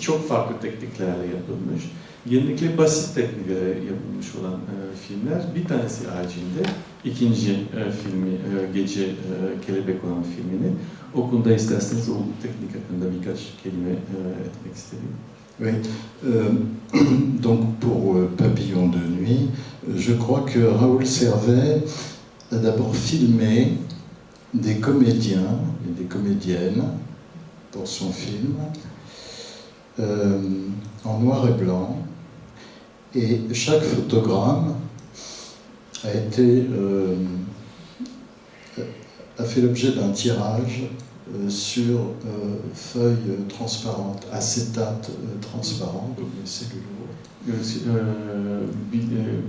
Çok farklı tekniklerle yapılmış. Genellikle basit yapılmış olan e, filmler. Bir tanesi ikinci e, filmi, e, Gece e, Kelebek olan filmini o konuda isterseniz o teknik hakkında birkaç kelime e, etmek istedim. Oui. Euh, donc pour euh, Papillon de nuit, je crois que Raoul Servet a d'abord filmé des comédiens et des comédiennes pour son film euh, en noir et blanc. Et chaque photogramme a été euh, a fait l'objet d'un tirage euh, sur euh, feuilles transparentes, acétate euh, transparent, donc les celluloïdes. Ee, bir, e,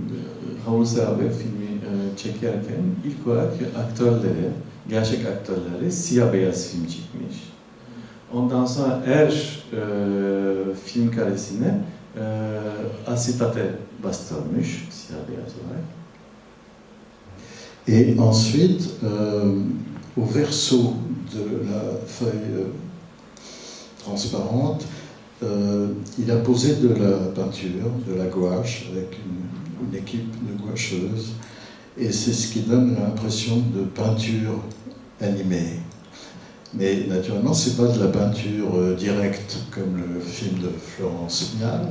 Raul Serbe filmi çekerken ilk olarak aktörlere, gerçek aktörlere siyah beyaz film çekmiş. Ondan her e, film karesine e, asetate bastırmış siyah beyaz olarak. Et ensuite, euh, au verso de la feuille euh, transparente, euh, il a posé de la peinture, de la gouache, avec une, une équipe de gouacheuses, et c'est ce qui donne l'impression de peinture animée. Mais naturellement, c'est pas de la peinture euh, directe comme le film de Florence Mial.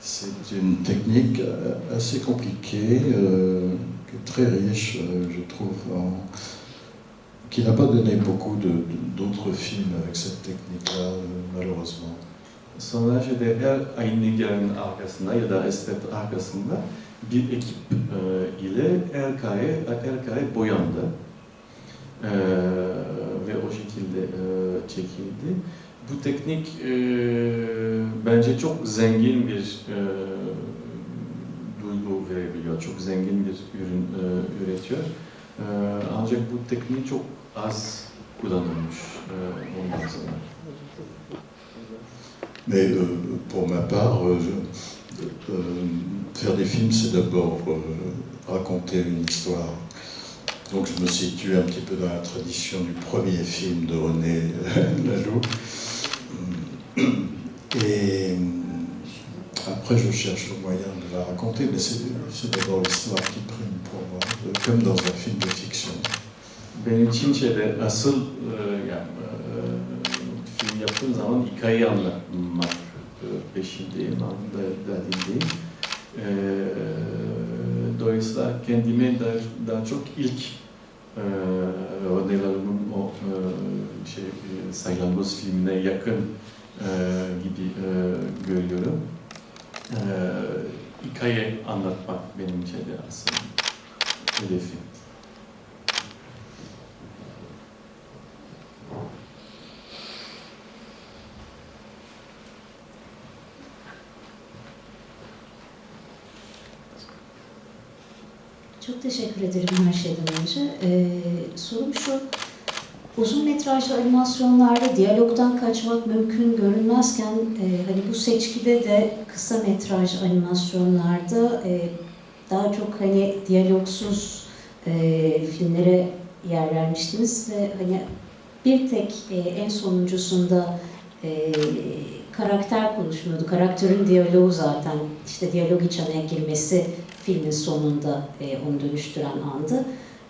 C'est une technique euh, assez compliquée, euh, très riche, je trouve, qui n'a pas donné beaucoup de- de- d'autres films avec cette technique-là, malheureusement. Sonra şeyde her Ayniger'in arkasında ya da Estet arkasında bir ekip ile el kare boyandı. E, ve o şekilde e, çekildi. Bu teknik e, bence çok zengin bir e, duygu verebiliyor, çok zengin bir ürün e, üretiyor. E, ancak bu tekniği çok az kullanılmış e, ondan sonra. Mais euh, pour ma part, euh, euh, faire des films, c'est d'abord euh, raconter une histoire. Donc je me situe un petit peu dans la tradition du premier film de René Laloux. Et euh, après, je cherche le moyen de la raconter, mais c'est d'abord l'histoire qui prime pour moi, euh, comme dans un film de fiction. Benim için şeyde asıl yani film yaptığım zaman hikayeyi anlatmak peşindeyim, derdindeyim. E, dolayısıyla kendime daha çok ilk e, René Laloux'un o e, şey e, Saylanmaz filmine yakın e, gibi e, görüyorum. E, hikaye anlatmak benim şeyde aslında hedefim. Teşekkür ederim her şeyden önce. Ee, sorum şu, uzun metrajlı animasyonlarda diyalogdan kaçmak mümkün görünmezken e, hani bu seçkide de kısa metraj animasyonlarda e, daha çok hani diyalogsuz e, filmlere yer vermiştiniz ve hani bir tek e, en sonuncusunda e, karakter konuşmuyordu. Karakterin diyaloğu zaten işte diyalog içine girmesi filmin sonunda e, onu dönüştüren andı.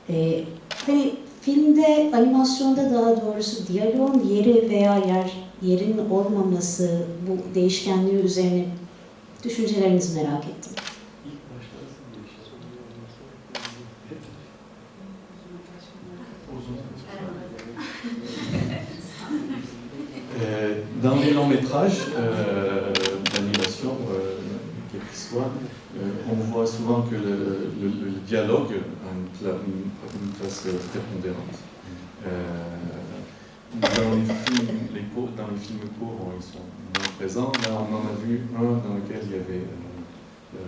E, hani filmde, animasyonda daha doğrusu diyaloğun yeri veya yer yerin olmaması, bu değişkenliği üzerine düşüncelerinizi merak ettim. Euh, dans les longs métrages euh, d'animation, euh, quel qu'il soit, on voit souvent que le, dialogue a une, pla- une- une place prépondérante. Euh, dans, les films, les courts- ils sont moins présents. Là, on en a vu un dans lequel il y avait euh, euh,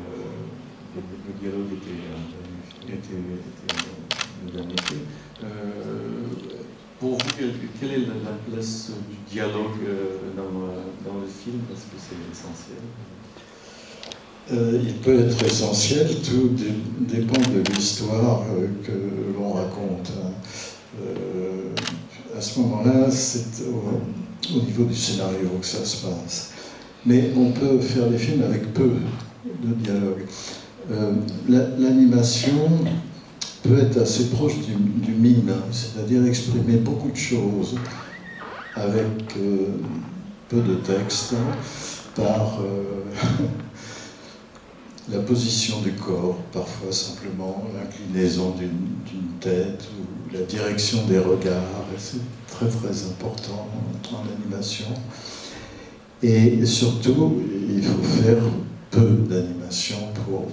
le, dialogue était, était, était. Euh, pour vous, quelle, est la, la place du dialogue dans, dans le film? Parce que c'est essentiel. Euh, il peut être essentiel, tout dé- dépend de l'histoire euh, que l'on raconte. hein. Euh, à ce moment-là, c'est au, au niveau du scénario que ça se passe. mais on peut faire des films avec peu de dialogue. L'animation peut être assez proche du, du mime, c'est-à-dire exprimer beaucoup de choses avec peu de texte par euh, la position du corps, parfois simplement l'inclinaison d'une tête ou la direction des regards. C'est très très important en animation. Et surtout, il faut faire peu d'animation pour,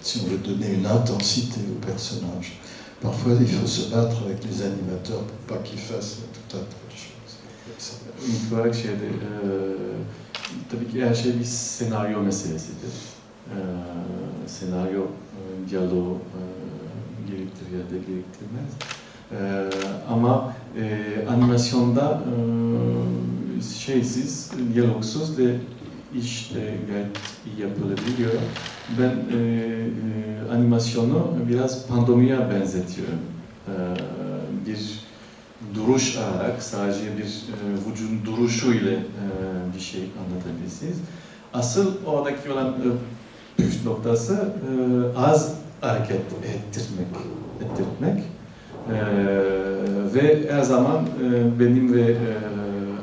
si on veut donner une intensité au personnage. Parfois, il faut se battre avec les animateurs pour pas qu'ils fassent tout un tas de choses. Olarak şeyde, e, tabii ki her şey bir senaryo. E, senaryo e, diyaloğu e, gerektirir ya da gerektirmez. E, ama e, animasyonda şeysiz, diyalogsuz de iş de gayet iyi yapılabiliyor. Ben animasyonu biraz pandomiya benzetiyorum. E, bir duruş alarak sadece bir e, vücudun duruşu ile e, bir şey anlatabilirsiniz. Asıl oradaki olan e, püf noktası e, az hareket ettirmek, ettirmek. E, ve her zaman e, benim ve e,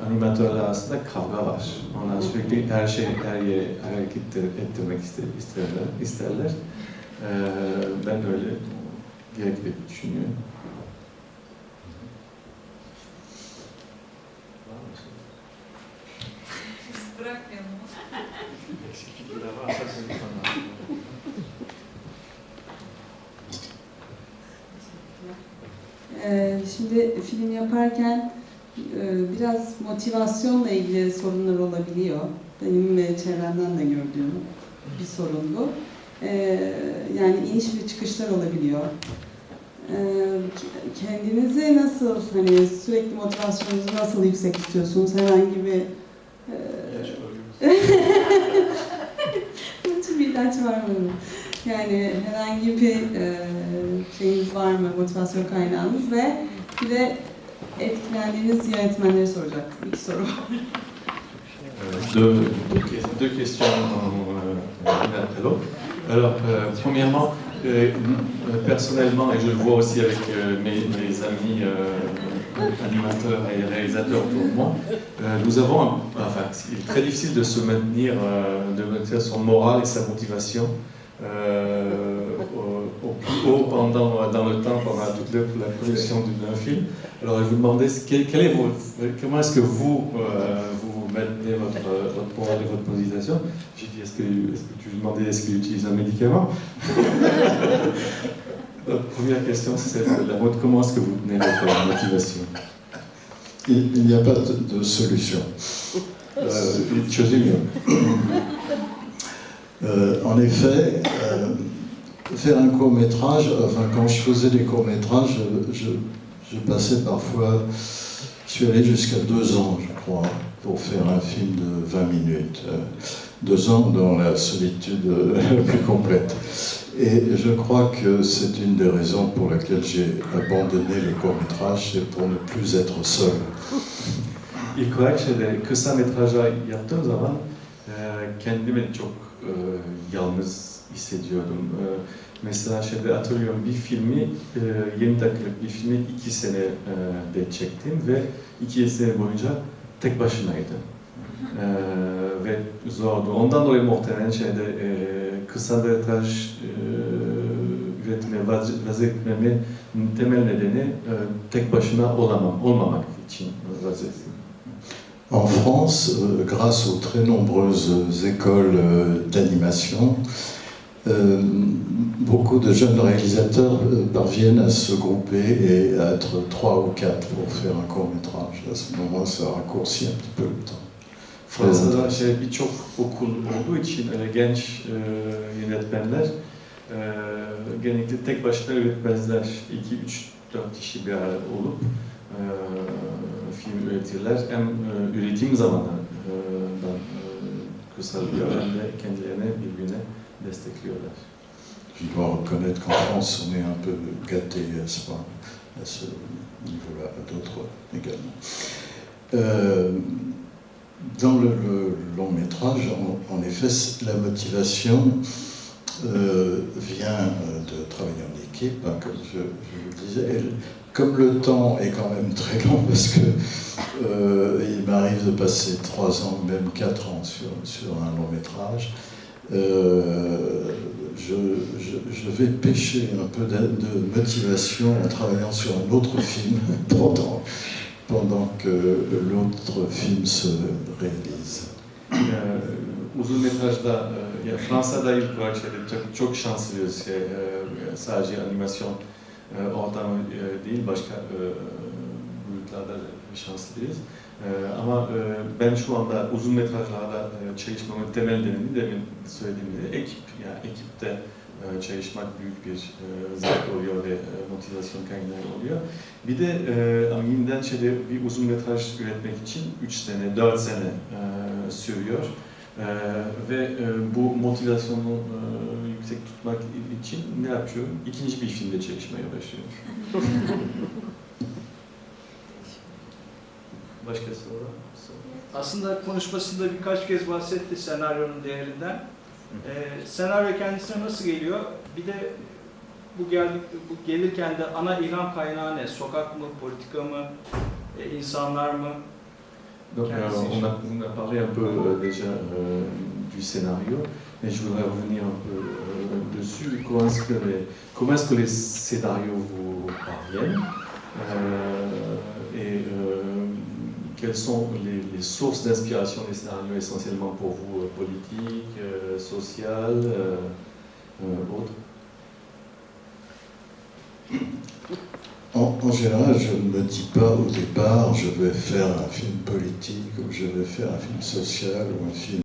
animatörler arasında kavga var. Onlar sürekli her şey, her yere hareket ettirmek ister, isterler. isterler. E, ben öyle gerekli düşünüyorum. Bırakmayalım. Eksik fikirler varsa söyle bana. Ee, şimdi film yaparken e, biraz motivasyonla ilgili sorunlar olabiliyor. Benim ve çevremden de gördüğüm bir sorun bu. Ee, yani iniş ve çıkışlar olabiliyor. Ee, kendinizi nasıl hani sürekli motivasyonunuzu nasıl yüksek tutuyorsunuz? Herhangi bir e, Nasıl bir ilaç var mı? Yani herhangi bir e, şeyiniz var mı, motivasyon kaynağınız ve de etkilendiğiniz yönetmenleri soracak bir soru deux, deux, ques- deux questions l'une après l'autre. Alors, euh, premièrement, euh, euh, personnellement, et je le vois aussi avec euh, mes, mes amis euh, animateurs et réalisateurs autour de moi, euh, nous avons, enfin, il est très difficile de se maintenir, euh, de maintenir son moral et sa motivation euh, haut pendant, dans le temps, pendant toute la, production d'un film. Alors, je vous demandais quel, est vos- comment est-ce que vous, euh, vous maintenez votre, votre moral et votre motivation J'ai dit, est-ce que, tu lui demandais est-ce qu'il utilise un médicament? La première question, c'est la mode, comment est-ce que vous tenez votre motivation? Il n'y a pas de, solution. Euh, yok. Euh, en effet, euh, faire un court métrage, enfin quand je faisais des courts métrages, je, passais parfois, je suis allé jusqu'à deux ans, je crois, pour faire un film de 20 minutes. Euh, deux ans dans la solitude euh, la plus complète. Et je crois que c'est une des raisons pour laquelle j'ai abandonné le court métrage, c'est pour ne plus être seul. Hissediyordum. E, mesela şeyde hatırlıyorum bir filmi, e, 20 dakikalık bir filmi iki sene e, de çektim ve iki sene boyunca tek başımaydım. E, ve zordu. Ondan dolayı muhtemelen şeyde e, kısa metraj e, üretmeye vaz- vazgeçmemin temel nedeni e, tek başına olamam, olmamak için vazgeçtim. En France, euh, grâce aux très nombreuses écoles euh, d'animation, euh, beaucoup de jeunes réalisateurs euh, parviennent à se grouper et à être trois ou quatre pour faire un court métrage. À ce moment, ça raccourcit un petit peu le temps. Fransa'da şey birçok okul olduğu için öyle genç e, yönetmenler e, genellikle tek başına üretmezler. 2, 3, 4 kişi bir arada olup e, film üretirler. Hem e, üretim zamanından e, kısalıyor hem de kendilerine birbirine destekliyorlar. Je dois reconnaître qu'en France, on est un peu gâté à ce, point, à ce niveau-là, à d'autres également. Euh, Dans le, long métrage, en, effet, la motivation euh, vient euh, de travailler en équipe, hein, comme je, vous le disais. Comme le temps est quand même très long, parce que il m'arrive de passer trois ans, même quatre ans sur, sur un long métrage, euh, je, je- vais pêcher un peu de, motivation en travaillant sur un autre film pendant, pendant que l'autre film se réalise. Ee, uzun metrajda e, ya Fransa'da ilk olarak şeyde çok, çok şanslıyız. Şey, e, sadece animasyon e, ortamı e, değil başka e, boyutlarda şanslıyız. E, ama e, ben şu anda uzun metrajlarda e, çalışmamın temel nedeni demin söylediğim gibi ekip. Yani ekipte e, çalışmak büyük bir e, zevk oluyor ve e, motivasyon kaynağı oluyor. Bir de e, Amin'den şeyde bir uzun metraj üretmek için 3 sene, 4 sene e, sürüyor. E, ve e, bu motivasyonu e, yüksek tutmak için ne yapıyorum? İkinci bir filmde çalışmaya başlıyorum. Başka soru? Aslında konuşmasında birkaç kez bahsetti senaryonun değerinden. Ee, senaryo kendisine nasıl geliyor? Bir de bu geldik bu gelirken de ana ilham kaynağı ne? Sokak mı, politika mı, e, insanlar mı? Donc, on, a, on a parlé un peu euh, déjà euh, du scénario, mais je voudrais revenir un peu euh, dessus. Comment est-ce que les, comment est-ce que les scénarios vous parviennent euh, quelles sont les, sources d'inspiration des scénarios essentiellement pour vous, euh, politiques, euh, sociales, euh, euh, autres? En, en général, je ne me dis pas au départ, je vais faire un film politique ou je vais faire un film social ou un film